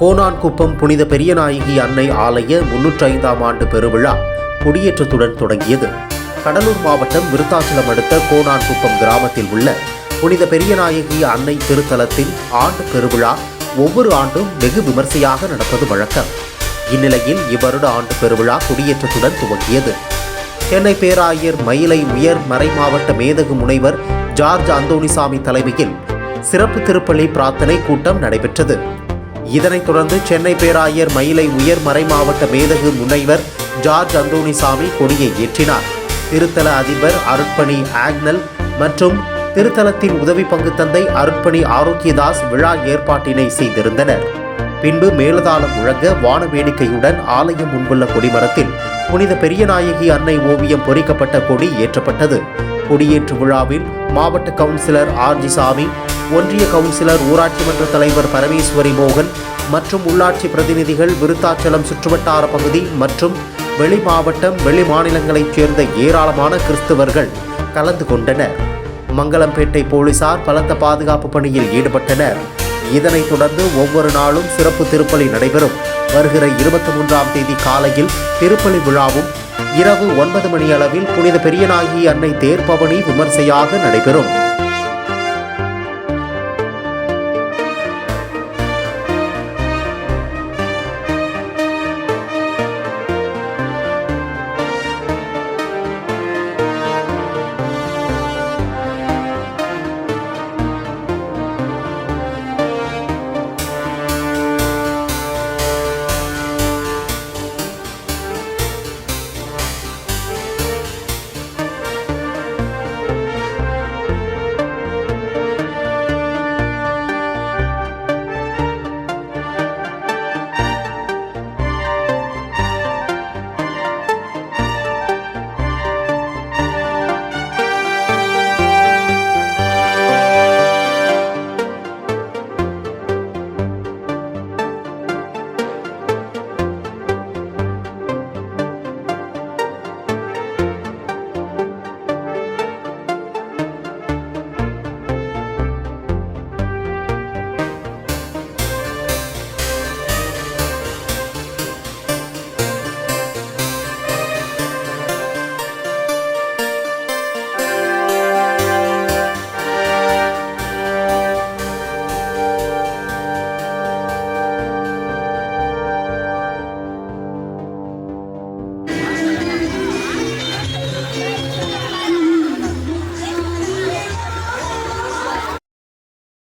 கோனான்குப்பம் புனித பெரியநாயகி அன்னை ஆலய முன்னூற்றி ஐந்தாம் ஆண்டு பெருவிழா கொடியேற்றத்துடன் தொடங்கியது. கடலூர் மாவட்டம் விருத்தாச்சலம் அடுத்த கோனான்குப்பம் கிராமத்தில் உள்ள புனித பெரியநாயகி அன்னை திருத்தலத்தின் ஆண்டு பெருவிழா ஒவ்வொரு ஆண்டும் வெகு விமர்சையாக நடப்பது வழக்கம். இந்நிலையில் இவ்வருட ஆண்டு பெருவிழா கொடியேற்றத்துடன் துவங்கியது. சென்னை பேராயர் மயிலை உயர் மறைமாவட்ட மேதகு முனைவர் ஜார்ஜ் அந்தோணிசாமி தலைமையில் சிறப்பு திருப்பள்ளி பிரார்த்தனை கூட்டம் நடைபெற்றது. இதனைத் தொடர்ந்து சென்னை பேராயர் மயிலை உயர் மறைமாவட்ட மேதகு முனைவர் ஜார்ஜ் அந்தோனிசாமி கொடியை ஏற்றினார். திருத்தல அதிபர் அருட்பணி ஆக்னல் மற்றும் திருத்தலத்தின் உதவி பங்கு தந்தை அருட்பணி ஆரோக்கியதாஸ் விழா ஏற்பாட்டினை செய்திருந்தனர். பின்பு மேலதாளம் முழங்க வான வேடிக்கையுடன் ஆலயம் முன்புள்ள கொடிமரத்தில் புனித பெரியநாயகி அன்னை ஓவியம் பொறிக்கப்பட்ட கொடி ஏற்றப்பட்டது. கொடியேற்று விழாவில் மாவட்ட கவுன்சிலர் ஆர்ஜி சாமி ஒன்றிய கவுன்சிலர் ஊராட்சி மன்ற தலைவர் பரமேஸ்வரி மோகன் மற்றும் உள்ளாட்சி பிரதிநிதிகள் விருத்தாச்சலம் சுற்றுவட்டார பகுதி மற்றும் வெளி மாவட்டம் வெளி மாநிலங்களைச் சேர்ந்த ஏராளமான கிறிஸ்தவர்கள் கலந்து கொண்டனர். மங்களம்பேட்டை போலீசார் பலத்த பாதுகாப்பு பணியில் ஈடுபட்டனர். இதனைத் தொடர்ந்து ஒவ்வொரு நாளும் சிறப்பு திருப்பலி நடைபெறும். வருகிற இருபத்தி மூன்றாம் தேதி காலையில் திருப்பலி விழாவும் இரவு ஒன்பது மணி அளவில் புனித பெரியநாயகி அன்னை தேர்பவனி விமர்சையாக நடைபெறும்.